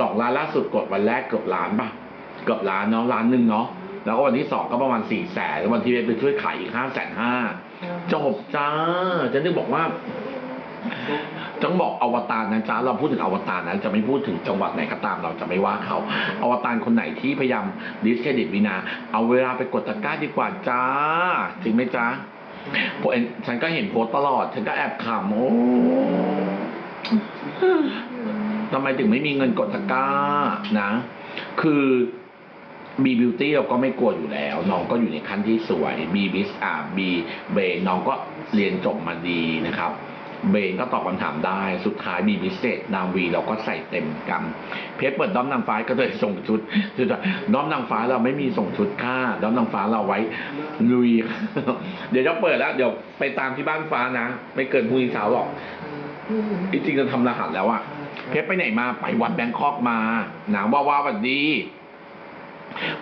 สองล้านล่าสุดกดวันแรกเกือบล้านป่ะเกือบล้านเนาะล้านหนึ่งเนาะแล้วก็วันที่สองก็ประมาณสี่แสนวันที่เบสไปช่วยขายอีกห้าแสนห้าจบจ้าจะนึกบอกว่าต้องบอกอวตารนะจ๊ะเราพูดถึงอวตารนะจะไม่พูดถึงจังหวัดไหนก็ตามเราจะไม่ว่าเขาอวตารคนไหนที่พยายามดิสเครดิตวินา เอาเวลาไปกดตะกร้าดีกว่าจ้า จริงไหมจ๊ะผมเองฉันก็เห็นโพสต์ตลอด ฉันก็แอบขำโอ้ทำ ไมถึงไม่มีเงินกดตะกร้านะ คือบีบิวตี้เราก็ไม่กลัวอยู่แล้ว น้องก็อยู่ในขั้นที่สวยบีบิสอ่าบีเบน้องก็เรียนจบมาดีนะครับ เบนก็ตอบคำถามได้สุดท้ายมีพิเศษนามวีเราก็ใส่เต็มกันเพชรเปิดด้อมนางฟ้าก็เลยส่งชุดชุดด้อมนางฟ้าเราไม่มีส่งชุดค่าด้อมนางฟ้าเราไว้ลุย เดี๋ยวจะเปิดแล้ว เดี๋ยวไปตามที่บ้านฟ้านะ ไม่เกินพรุ่งนี้เช้าหรอกจริงๆจะทำรหัสแล้วอะ เพชรไปไหนมาไปวัดแบงคอกมาหนาว่าว่าวันดี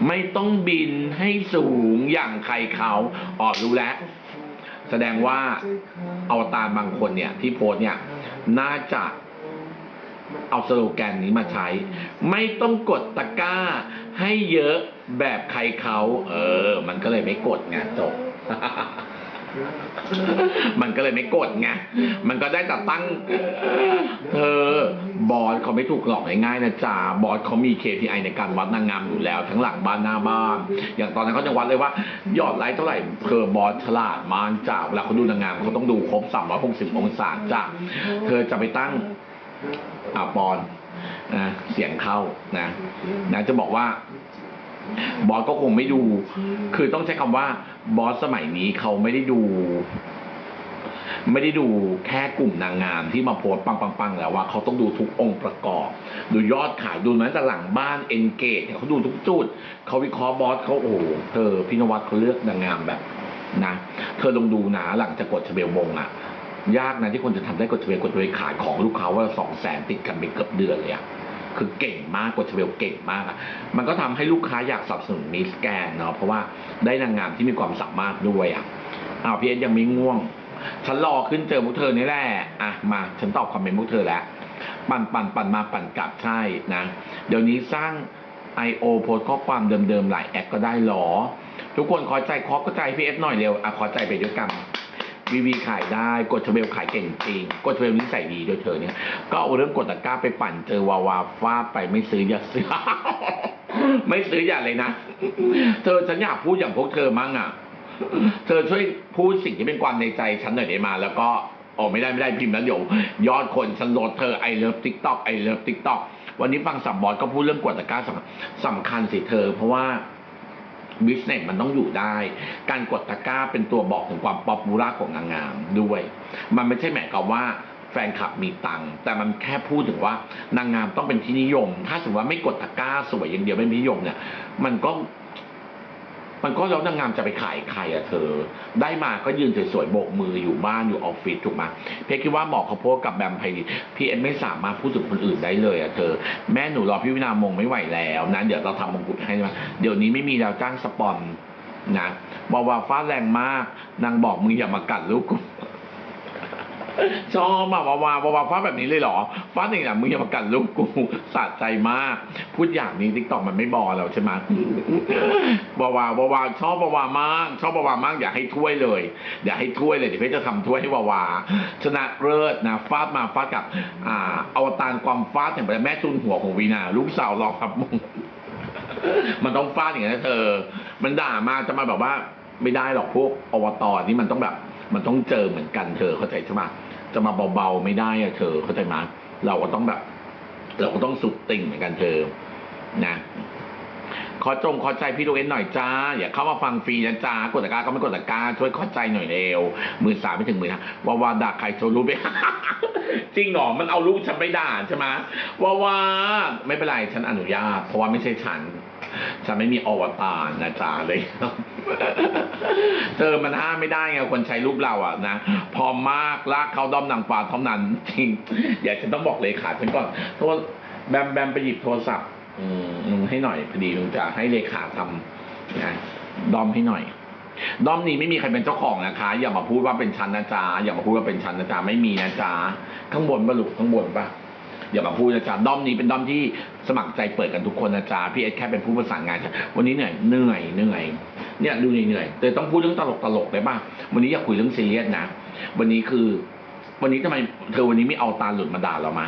ไม่ต้องบินให้สูงอย่างใครเขาอ๋อรู้แล้ว แสดงว่าอวตารบางคนเนี่ย ที่โพสเนี่ย น่าจะเอาสโลแกนนี้มาใช้ ไม่ต้องกดตะกร้า ให้เยอะแบบใครเขา เออ มันก็เลยไม่กดไงจบ มันก็เลยไม่กดไง มันก็ได้แต่ตั้งเธอบอสเขาไม่ถูกหลอกง่ายๆนะจ๊ะ บอสเขามี KPI ในการวัดนางงามอยู่แล้ว ทั้งหลังบ้านหน้าบ้าน อย่างตอนนั้นเขาจะวัดเลยว่า ยอดไลค์เท่าไหร่เพอบอสฉลาดมากจ้าเวลาเขาดูนางงามเขาต้องดูครบ 360 องศาจ้าเธอจะไปตั้งอ่าปอนนะเสียงเข้านะนะจะบอกว่า บอสก็คงไม่ดู คือต้องใช้คำว่าบอสสมัยนี้เขาไม่ได้ดู ไม่ได้ดูแค่กลุ่มนางงามที่มาโพสต์ปังๆๆแล้วว่าเขาต้องดูทุกองค์ประกอบ ดูยอดขายดูแม้แต่หลังบ้านเอนเกจเขาดูทุกจุดเขาวิเคราะห์บอสเขาโอ้โหเธอพี่นวัดเขาเลือกนางงามแบบนะ เธอลองดูนะหลังจากกดชเบลวงอะยากนะที่คนจะทำได้กดชเบลกดชเบลขายของลูกค้าว่าสองแสนติดกันเป็นเกือบเดือนเลยอะ คือเก่งมากกดชเบลเก่งมาก มันก็ทำให้ลูกค้าอยากสนับสนุนมิสแกนเนาะเพราะว่าได้นางงามที่มีความสามารถด้วยอะอ้าวพี่เอ็ยังไม่ง่วง ฉันรอขึ้นเจอพวกเธอนี่แหละอะมาฉันตอบคอมเมนต์พวกเธอแล้วปั่นปั่นปั่นมาปั่นกลับใช่นะ เดี๋ยวนี้สร้าง I.O. โพสข้อความเดิมๆ หลายแอคก็ได้หรอ ทุกคนขอใจคอก็ใจพี่เอฟหน่อยเร็วอะขอใจไปด้วยกัน วีวีขายได้กดเทเบลขายเก่งจริงกดเทเบลนิสัยดีด้วยเธอเนี่ย ก็เอาเรื่องกดตะกร้าไปปั่นเจอวาวาฟาดไปไม่ซื้ออย่าซื้อ ไม่ซื้ออย่าเลยนะ เธอฉันอยากพูดอย่างพวกเธอมั่งอะ เธอช่วยพูดสิ่งที่เป็นความในใจฉันหน่อยได้มา แล้วก็ออกไม่ได้ไม่ได้พิมพ์แล้วเดี๋ยวยอดคนฉันลดเธอไอเลิฟทิกตอกไอเลิฟทิกตอกวันนี้ฟังสับบอสก็พูดเรื่องกดตะกร้าสำสำคัญสิเธอ เพราะว่า บิสเนสมันต้องอยู่ได้ การกดตะกร้าเป็นตัวบอกถึงความป๊อปปูล่าของนางงามด้วย มันไม่ใช่หมายความว่าแฟนคลับมีตังค์แต่มันแค่พูดถึงว่านางงามต้องเป็นที่นิยม ถ้าสมมติว่าไม่กดตะกร้าสวยอย่างเดียวไม่นิยมเนี่ย มันก็ มันก็แล้วนางงามจะไปขายใครอะเธอ ได้มาก็ยืนสวยๆโบกมืออยู่บ้านอยู่ออฟฟิศถูกไหมเพชรคิดว่าหมอเขาโพสกับแบมไพดีพี่เอ็มไม่สามารถพูดถึงคนอื่นได้เลยอะเธอ แม่หนูรอพี่วินามงไม่ไหวแล้วนะเดี๋ยวเราทำมงกุฎให้นะเดี๋ยวนี้ไม่มีแล้วจ้างสปอนนะบอกว่าฟ้าแรงมากนางบอกมึงอย่ามากัดลูกกู ชอบอะวาวาวาวาฟ้าแบบนี้เลยเหรอ ฟ้าหนึ่งอะมึงอย่ามากัดลูกกูสะใจมาก พูดอย่างนี้ทิกตอกมันไม่บอแล้วใช่ไหมบาวาวาวาชอบวาวามาก ชอบวาวามากอยากให้ถ้วยเลย อยากให้ถ้วยเลยเดี๋ยวพชรจะทำถ้วยให้วาวา ชนะเลิศนะฟาดมาฟาดกับ อ่าอวตารความฟาดแห่งแม่จุนหัวของวีนาลูกสาวรองครับมึงมันต้องฟาดอย่างนั้นะเธอ มันด่ามาจะมาแบบว่า ไม่ได้หรอกพวกอวตารนี่มันต้องแบบ มันต้องเจอเหมือนกันเธอเข้าใจใช่ไหม จะมาเบาๆไม่ได้อะเธอเข้าใจไหมเราก็ต้องแบบ เราก็ต้องสุดติ่งเหมือนกันเธอ นะขอจงขอใจพี่ดูเอ็นหน่อยจ้า อย่าเข้ามาฟังฟรีนะจ้ากดตะก้าก็ไม่กดตะก้าช่วยขอใจหน่อยเร็วมือสามไม่ถึงมือนห้าวาวาด่าใครโชรู้ไป จริงเหรอมันเอารูปฉันไปด่าใช่ไหมว่าว่าไม่เป็นไรฉันอนุญาต เพราะว่าไม่ใช่ฉัน ฉันไม่มีอวตารนะจ๊ะเลยเธอมันห้ามไม่ได้ไงคนใช้รูปเราอะนะ พอมากลากเขาด้อมนางฟ้าเท่านั้น จริง อย่าฉันต้องบอกเลขาฉันก่อนโทษแบมแบมไปหยิบโทรศัพท์ อืมมึงให้หน่อยพอดีมึงจะให้เลขาทำนะดอมให้หน่อย ดอมนี้ไม่มีใครเป็นเจ้าของนะคะ อย่ามาพูดว่าเป็นชั้นนะจ๊ะอย่ามาพูดว่าเป็นชั้นนะจ๊ะไม่มีนะจ๊ะข้างบนปะลูกข้างบนปะอย่ามาพูดนะจ๊ะด้อมนี้เป็นด้อมที่สมัครใจเปิดกันทุกคนนะจ๊ะพี่เอสแค่เป็นผู้ประสานงานจ้ะวันนี้เหนื่อยเหนื่อยเหนื่อยเนี่ยดูเหนื่อยแต่ต้องพูดเรื่องตลกตลกได้ป่ะวันนี้อยากคุยเรื่องซีเรียสนะ วันนี้คือ วันนี้ทำไมเธอวันนี้ไม่เอาตาหลุดมาด่าเรามะ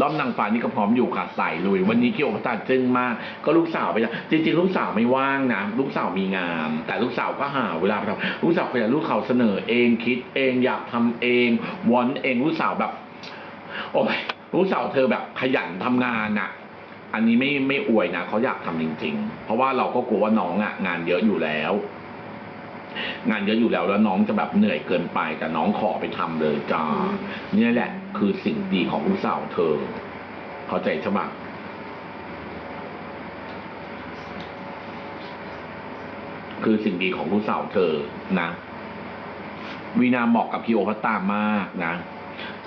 ด้อมนางฟ้านี่ก็พร้อมอยู่ค่ะใส่ลุย วันนี้คิโอพัตาจึ้งมากก็ลูกสาวไปจ้ะจริงๆ ลูกสาวไม่ว่างนะลูกสาวมีงาน แต่ลูกสาวก็หาเวลาไปทำลูกสาวขยันลูกเขาเสนอเองคิดเองอยากทำเองวอนเองลูกสาวแบบ โอ้ยลูกสาวเธอแบบขยันทำงานน่ะอันนี้ไม่ไม่อวยนะเขาอยากทำจริง ๆ เพราะว่าเราก็กลัวว่าน้องอะงานเยอะอยู่แล้ว งานเยอะอยู่แล้วแล้วน้องจะแบบเหนื่อยเกินไป แต่น้องขอไปทำเลยจ้าเนี่ยแหละ คือสิ่งดีของลูกสาวเธอ เข้าใจใช่ปะคือสิ่งดีของลูกสาวเธอนะวีนาเหมาะกับพี่โอพัตตามากนะ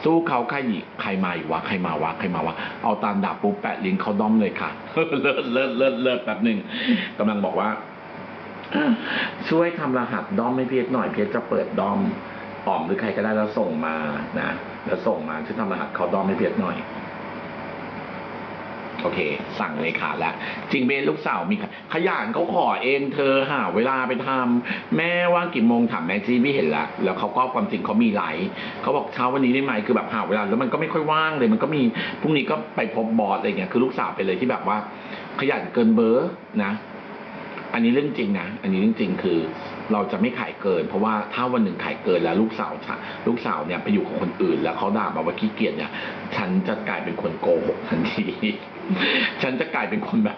สู้เขาใครอีกใครมาอีกวะใครมาวะใครมาวะเอาตามดาบปุ๊บแปะลิงก์เขาด้อมเลยค่ะ เลิศเลิศเลิศเลิศแป๊บหนึ่งกำลังบอกว่า ช่วยทำรหัสดอมให้เพียรหน่อยเพียรจะเปิดดอมอ่อมหรือใครก็ได้แล้วส่งมานะแล้วส่งมาช่วยทำรหัสเขาดอมให้เพียรหน่อยโอเค สั่งเลยค่ะแล้วจริงเบนลูกสาวมีขยันเขาขอเองเธอหาเวลาไปทำแม่ว่างกี่โมงถามแม่จีไม่เห็นละแล้วเขาก็ความจริงเขามีไลเขาบอกเช้าวันนี้ได้ไหมคือแบบหาเวลาแล้วมันก็ไม่ค่อยว่างเลย มันก็มีพรุ่งนี้ก็ไปพบบอสอะไรเงี้ยคือลูกสาวไปเลยที่แบบว่า ขยันเกินเบอร์นะ อันนี้เรื่องจริงนะ อันนี้เรื่องจริงคือ เราจะไม่ขายเกิน เพราะว่าถ้าวันหนึ่งขายเกินแล้วลูกสาวลูกสาวเนี่ยไปอยู่กับคนอื่น แล้วเขาด่ามาว่าขี้เกียจเนี่ย ฉันจะกลายเป็นคนโกหกทันที ฉันจะกลายเป็นคนแบบ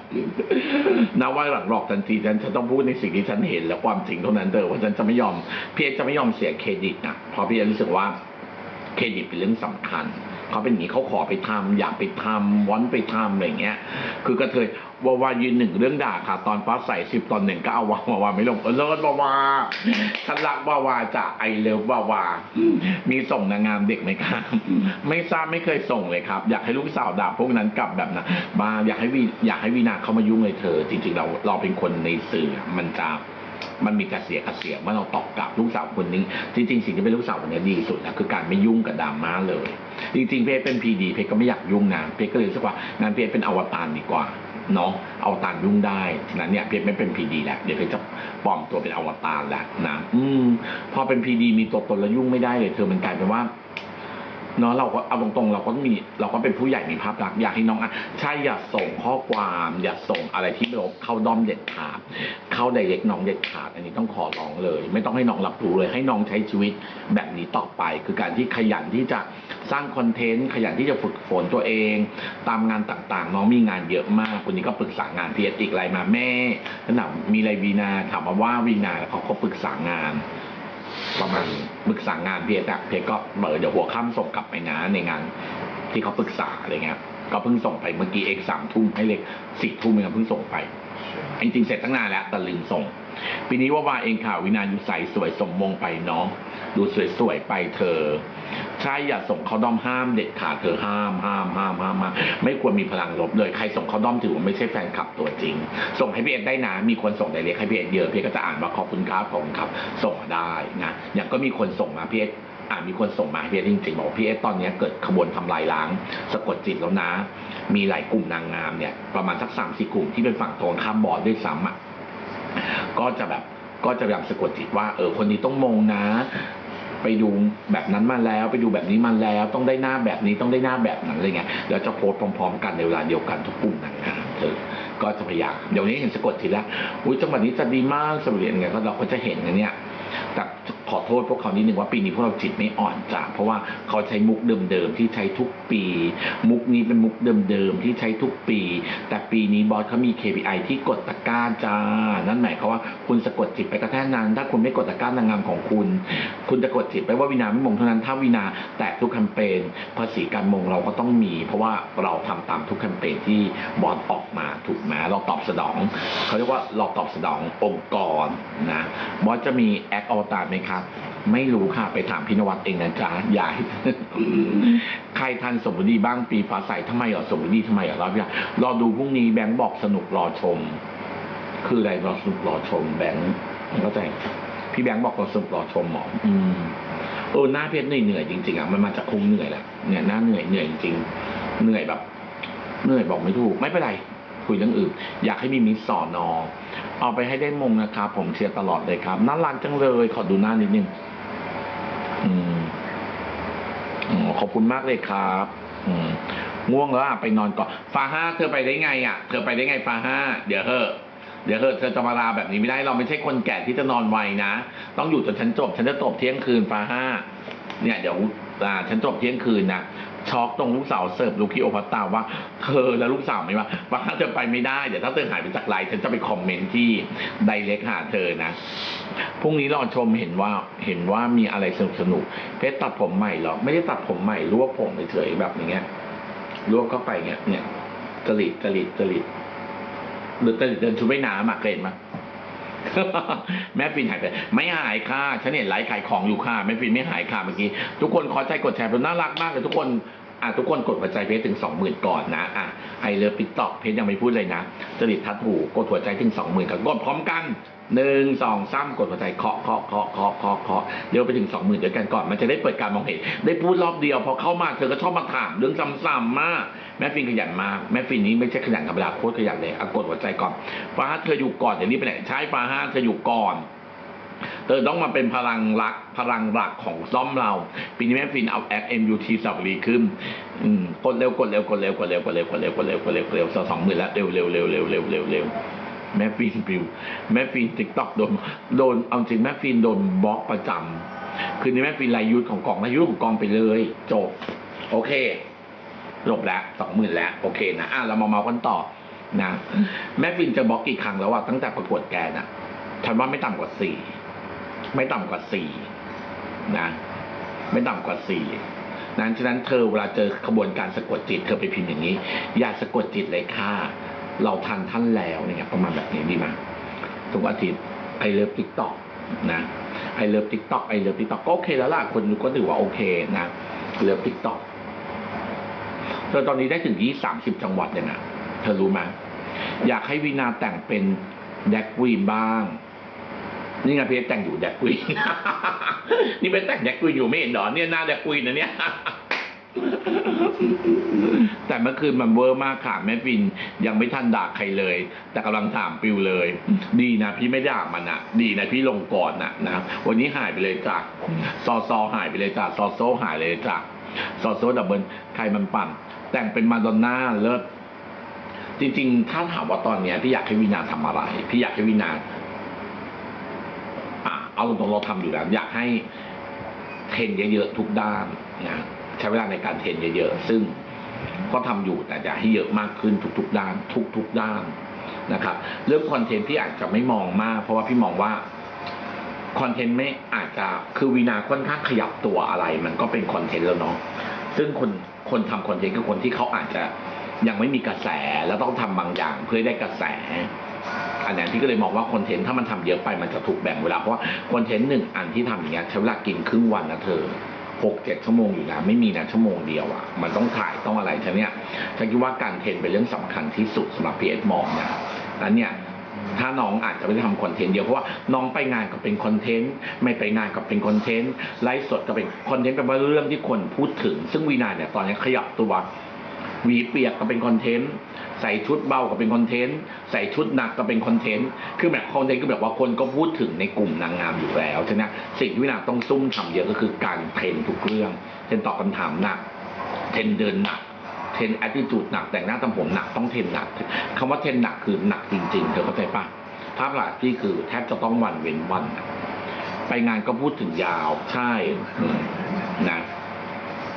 นาว่าหลังหลอกทันทีฉันจะต้องพูดในสิ่งที่ฉันเห็น และความจริงเท่านั้นเถอว่าฉันจะไม่ยอมพี่เอกจะไม่ยอมเสียเครดิตนะเพราะพี่เอกรู้สึกว่าเครดิตเป็นเรื่องสำคัญ เขาเป็นอย่างนี้เขาขอไปทำอยากไปทำวอนไปทำอะไรเงี้ย คือกระเทยวาวายืนหนึ่งเรื่องด่าค่ะ ตอนฟ้าใสสิบตอนหนึ่งก็เอาวาวาวาไม่ลงเออเลิศวาวาฉันรักวาวาจะไอเลิฟวาวา มีส่งนางงามเด็กไหมครับไม่ทราบไม่เคยส่งเลยครับ อยากให้ลูกสาวด่าพวกนั้นกลับแบบนะมาอยากให้วีอยากให้วีนาเข้ามายุ่งเลยเธอ จริงๆเราเราเป็นคนในสื่อมันจะ มันมีกระเสียกระเสียเมื่อเราตอบกลับลูกสาวคนนี้ จริงๆ สิ่งที่เป็นลูกสาวคนนี้ดีสุดนะคือการไม่ยุ่งกับดราม่าเลย จริงๆเพจเป็นพีดีเพจก็ไม่อยากยุ่งนะเพจก็เลยรู้สึกว่างานเพจเป็นอวตารดีกว่าเนาะอวตารยุ่งได้ฉะนั้นเนี่ยเพจไม่เป็นพีดีแล้วเดี๋ยวเพจจะปลอมตัวเป็นอวตารแล้วนะอืมพอเป็นพีดีมีตัวตนแล้วยุ่งไม่ได้เลยเธอมันกลายเป็นว่า เนาะเราก็เอาตรงๆ เราก็มีเราก็เป็นผู้ใหญ่มีภาพลักษณ์อยากให้น้องอะใช่อย่าส่งข้อความอย่าส่งอะไรที่ลบเข้าด้อมเด็ดขาดเข้าไดเรกน้องเด็ดขาด อันนี้ต้องขอร้องเลย ไม่ต้องให้น้องรับรู้เลยให้น้องใช้ชีวิตแบบนี้ต่อไป คือการที่ขยันที่จะสร้างคอนเทนต์ขยันที่จะฝึกฝนตัวเอง ตามงานต่างๆ น้องมีงานเยอะมากคนนี้ก็ปรึกษางานเพีเออีกไรมาแม่แล้วถามมีอะไรวีนาถามมาว่าวีนาเขาเขาปรึกษางาน ประมาณปรึกษางานเพียอะเพียก็เบอเดี๋ยวหัวค่ำส่งกลับไปนะในงาน ที่เขาปรึกษาอะไรเงี้ยก็เพิ่งส่งไปเมื่อกี้เองสามทุ่มให้เลยสี่ทุ่มเองเพิ่งส่งไปจริงๆเสร็จตั้งนานแล้วแต่ลืมส่ง ปีนี้ว่าวาเองค่ะวินาอยู่ใสสวยสมมงไปเนาะดูสวยๆไปเธอ ใช่อย่าส่งเขาด้อมห้ามเด็ดขาดเธอห้ามห้ามห้ามห้ามาไม่ควรมีพลังลบเลยใครส่งเขาด้อมถือว่าไม่ใช่แฟนคลับตัวจริง ส่งให้พี่เอ็ดได้นะ มีคนส่งไดเรกให้พี่เอ็ดเยอะพี่ก็จะอ่านว่าขอบคุณครับขอบคุณครับ ส่งมาได้นะอย่างก็มีคนส่งมาพี่เอ็ดอ่ามีคนส่งมาพี่เอ็ดจริงๆบอกพี่เอตอนนี้เกิดขบวนทำลายล้าง สะกดจิตแล้วนะ มีหลายกลุ่มนางงามเนี่ยประมาณสักสามสี่กลุ่มที่เป็นฝั่งตรงข้ามบอร์ดด้วยซ้ำอะ ก็จะแบบก็จะพยายามสะกดจิตว่าเออคนนี้ต้องมงนะ ไปดูแบบนั้นมาแล้ว ไปดูแบบนี้มาแล้ว ต้องได้หน้าแบบนี้ต้องได้หน้าแบบนั้นอะไรเงี้ยแล้วจะโพสต์พร้อม ๆ กันในเวลาเดียวกันทุกกลุ่มนางงามเธอก็จะพยายามเดี๋ยวนี้เห็นสะกดจิตแล้วอุ้ยจังหวัดนี้จะดีมากสมุทรยังไงก็เราก็จะเห็นนะเนี่ยแต่ ขอโทษพวกเขานิดนึงว่าปีนี้พวกเราจิตไม่อ่อนจ้ะเพราะว่าเขาใช้มุกเดิมๆที่ใช้ทุกปี มุกนี้เป็นมุกเดิมๆที่ใช้ทุกปี แต่ปีนี้บอสเขามี KPI ที่กดตะกร้าจ้านั่นหมายความว่าคุณสะกดจิตไปก็แค่นั้นถ้าคุณไม่กดตะกร้านางงามของคุณ คุณจะกดจิตไปว่าวินาไม่มงเท่านั้นถ้าวินาแตะทุกแคมเปญภาษีการมงเราก็ต้องมี เพราะว่าเราทำตามทุกแคมเปญที่บอสออกมาถูกไหมเราตอบสนองเขาเรียกว่าเราตอบสนององค์กรนะบอสจะมีแอคอวตารไหมครับ ไม่รู้ค่ะไปถามพี่นวัดเองนะจ๊ะอย่าให้ใครทันสมบูรณ์ดีบ้างปีฟ้าใสทำไมเหรอสมบูรณ์ดีทำไมเหรอรอบนี้รอดูพรุ่งนี้แบงค์บอกสนุกรอชม คืออะไรรอสนุกรอชม แบงค์เข้าใจพี่แบงค์บอกรอสนุกรอชมหมออืมเออหน้าเพชรเหนื่อยๆจริงๆอะมันมาจากคงเหนื่อยแหละเนี่ยหน้าเหนื่อยเหนื่อยจริงๆเหนื่อยแบบเหนื่อยบอกไม่ถูกไม่เป็นไร คุยเรื่องอื่น อยากให้มีมิสสอนอเอาไปให้ได้มงนะครับ ผมเชียร์ตลอดเลยครับน่ารักจังเลย ขอดูหน้านิดนึงอืมขอบคุณมากเลยครับ อืมง่วงแล้วไปนอนก่อนฟาห้าเธอไปได้ไงอะ เธอไปได้ไงฟาห้าเดี๋ยวเถอะเดี๋ยวเถอะเธอจะมาลาแบบนี้ไม่ได้เราไม่ใช่คนแก่ที่จะนอนไวนะ ต้องอยู่จนฉันจบ ฉันจะจบเที่ยงคืนฟาห้าเนี่ยเดี๋ยวอ่าฉันจบเที่ยงคืนนะ ช็อกตรงลูกสาวเสิร์ฟลูกคิโอพัตตาว่าเธอและลูกสาวไม่ว่าฟาห้าจะไปไม่ได้ เดี๋ยวถ้าเธอหายไปจากไลน์ฉันจะไปคอมเมนต์ที่ไดเรกหาเธอนะพรุ่งนี้รอชมเห็นว่าเห็นว่ามีอะไรสนุกสนุกๆเพชรตัดผมใหม่หรอไม่ได้ตัดผมใหม่รวบผมเฉยๆแบบอย่างเงี้ยรวบเข้าไปเงี้ยเนี่ยจริตจริตจริตหรือจริตเดินชุดว่ายน้ำอะเคยเห็นไหม แม่ฟินหายไปไม่หายค่ะฉันเห็นไลฟ์ขายของอยู่ค่ะแม่ฟินไม่หายค่ะเมื่อกี้ทุกคนขอใจกดแชร์เป็นน่ารักมากเลยทุกคนอะทุกคนกดหัวใจเพจถึงสองหมื่นก่อนนะอะไอเลิฟติ๊กต็อกเพจยังไม่พูดเลยนะจริตทัดถูกดหัวใจถึงสองหมื่นก่อนกดพร้อมกัน หนึ่งสองสามกดหัวใจเคาะเคาะเคาะเคาะเคาะเคาะเดี๋ยวไปถึงสองหมื่นเด้วยกันก่อนมันจะได้เปิดการมองเห็นได้พูดรอบเดียวพอเข้ามาเธอก็ชอบมาถามเรื่องซ้ำๆมาก แม่ฟินขยันมากแม่ฟินนี้ไม่ใช่ขยันธรรมดาโคตรขยันเลยอะกดหัวใจก่อนฟ้าห้าเธออยู่ก่อนเดี๋ยวนี้ไปไหนใช่ฟ้าห้าเธออยู่ก่อนเธอต้องมาเป็นพลังรักพลังหลักของซ่อมเราปีนี้แม่ฟินเอาแอค MUT สับรีขึ้นกดเร็วกดเร็วกดเร็วกดเร็วกดเร็วกดเร็วกดเร็วกดเร็วกดเร็วสองหมื่นแล้วเร็วเร็วเร็วเร็วเร็วเร็วเร็ว แม่ฟินปิว แม่ฟินติ๊กต็อกโดนโดนเอาจริงแม่ฟินโดนบล็อกประจำคืนนี้แม่ฟินรายยุทธของกองรายยุทธของกองไปเลย จบ โอเคจบแล้วสองหมื่นแล้ว โอเคนะอะเรามาเมากันต่อนะแม่ฟินจะบล็อกกี่ครั้งแล้วอะตั้งแต่ประกวดแกน่ะฉันว่าไม่ต่ำกว่าสี่ไม่ต่ำกว่าสี่นะ ไม่ต่ำกว่าสี่นั้นฉะนั้นเธอเวลาเจอขบวนการสะกดจิต เธอไปพิมพ์อย่างนี้ อย่าสะกดจิตเลยค่ะ เราทันท่านแล้วเนี่ยประมาณแบบนี้ดีไหมทุกอาทิตย์ไอเลิฟติ๊กต็อกนะไอเลิฟติ๊กต็อกไอเลิฟติ๊กต็อกก็โอเคแล้วล่ะคนดูก็ถือว่าโอเคนะเลิฟติ๊กต็อกเธอตอนนี้ได้ถึงยี่สามสิบจังหวัดเลยนะเธอรู้ไหมอยากให้วีนาแต่งเป็นแดกวีนบ้าง นี่ไงเพชรแต่งอยู่แดกวีนนี่เป็นแต่งแดกวีนอยู่ไม่เห็นหรอเนี่ยหน้าแดกวีนนะเนี่ย แต่เมื่อคืนมันเวอร์มากค่ะแม่ฟินยังไม่ทันด่าใครเลย แต่กำลังถามปิวเลย ดีนะพี่ไม่ด่ามันอะดีนะพี่ลงก่อนนะนะครับวันนี้หายไปเลยจ้ะซอซอหายไปเลยจ้ะซอโซหายเลยจ้ะซอโซดับเบิลใครมันปั่น แต่งเป็นมาดอนน่าเลิศจริงๆ ถ้าถามว่าตอนเนี้ยพี่อยากให้วินาทำอะไร พี่อยากให้วินาอะเอาตรงๆเราทำอยู่แล้วอยากให้เทรนเยอะๆทุกด้านนะ ใช้เวลาในการเทรนเยอะๆ ซึ่งก็ทำอยู่แต่อยากให้เยอะมากขึ้นทุก ๆ ด้าน ทุก ๆ ด้านนะครับ เรื่องคอนเทนต์พี่อาจจะไม่มองมาก เพราะว่าพี่มองว่าคอนเทนต์ไม่อาจจะคือวีนาค่อนข้างขยับตัวอะไร มันก็เป็นคอนเทนต์แล้วเนาะซึ่งคนคนทำคอนเทนต์คือคนที่เขาอาจจะยังไม่มีกระแสแล้วต้องทำบางอย่างเพื่อได้กระแสอันนั้นพี่ก็เลยมองว่าคอนเทนต์ถ้ามันทำเยอะไปมันจะถูกแบ่งเวลาเพราะว่าคอนเทนต์หนึ่งอันที่ทำอย่างเงี้ยใช้เวลากินครึ่งวันนะเธอ หกเจ็ดชั่วโมงอยู่นะไม่มีนะชั่วโมงเดียวอะ่ะ มันต้องถ่ายต้องอะไรฉะนี้ยฉันคิดว่าการเทรนเป็นเรื่องสำคัญที่สุดสำหรับพีเอสมองนะแล้วเนี่ยถ้าน้องอาจจะไม่ได้ทำคอนเทนต์เดียวเพราะว่าน้องไปงานก็เป็นคอนเทนต์ไม่ไปงานก็เป็นคอนเทนต์ไลฟ์สดก็เป็นคอนเทนต์เป็นเรื่องที่คนพูดถึง ซึ่งวีนาเนี่ยตอนนี้ขยับตัว หวีเปียกก็เป็นคอนเทนต์ใส่ชุดเบาก็เป็นคอนเทนต์ใส่ชุดหนักก็เป็นคอนเทนต์คือแบบคอนเทนต์คือแบบว่าคนก็พูดถึงในกลุ่มนางงามอยู่แล้วฉะนั้นสิ่งที่วีนาต้องซุ่มทำเยอะก็คือการเทรนทุกเรื่องเทรนตอบคำถามหนักเทรนเดินหนักเทรนแอดดิจูดหนักแต่งหน้าทำผมหนักต้องเทรนหนักคำว่าเทรนหนักคือหนักจริง ๆ เธอเข้าใจปะภาพหลักที่คือแทบจะต้องวันเว้นวัน ไปงานก็พูดถึงยาวใช่นะ